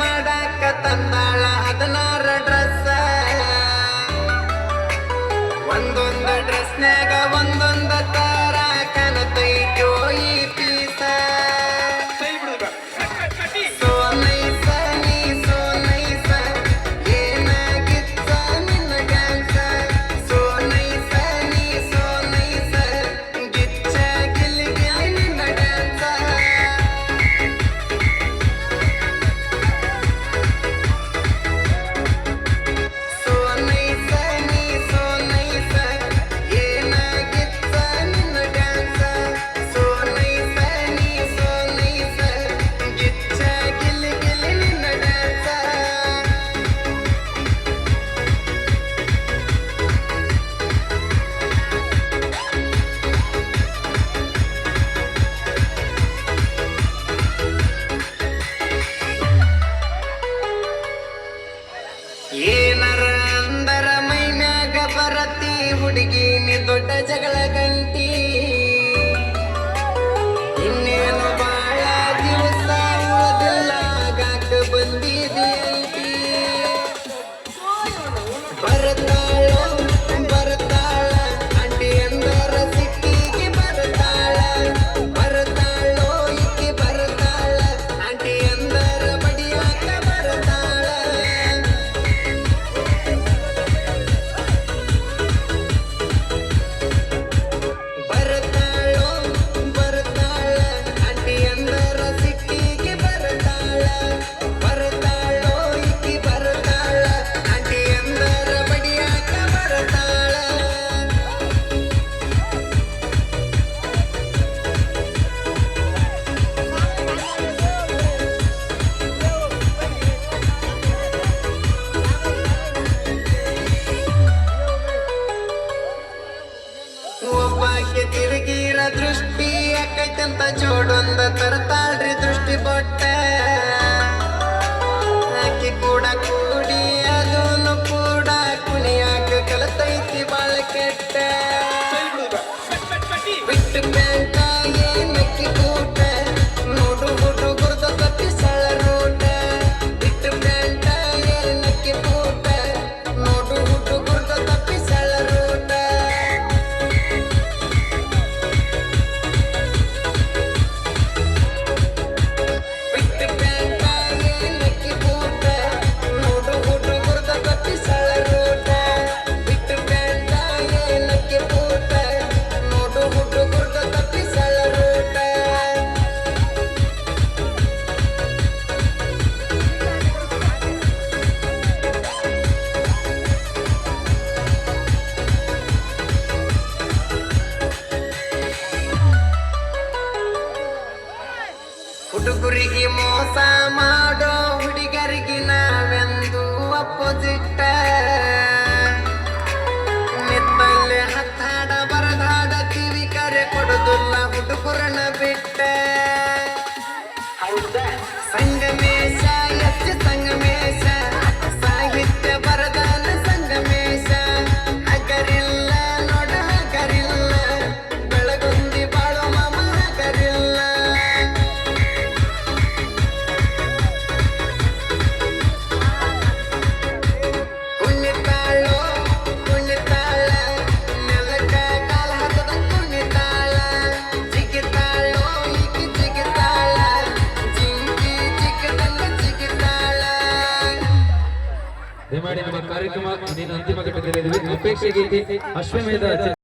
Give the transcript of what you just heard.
ಮಾಡಾಕ ತಂದಾಳ. ಹದಿನಾರ ಆಕೆ ತಿರುಗಿರ ದೃಷ್ಟಿ ಯಾಕೈತಂತ ಚೋಡೊಂದ ತರ್ತಾಳ್ರಿ ದೃಷ್ಟಿ ಬೊಟ್ಟೆ. ಹುಡುಗರಿಗೆ ಮೋಸ ಮಾಡೋ ಹುಡುಗರಿಗೆ ನಾವೆಂದು ಅಪೋಸಿಟ್ ಮಾಡಿ ನಮ್ಮ ಕಾರ್ಯಕ್ರಮ ಅಂತಿಮ ಘಟ್ಟದಲ್ಲಿದ್ದೀವಿ ಅಪೇಕ್ಷೆ ಗೀತೆ ಅಶ್ವಮೇಧ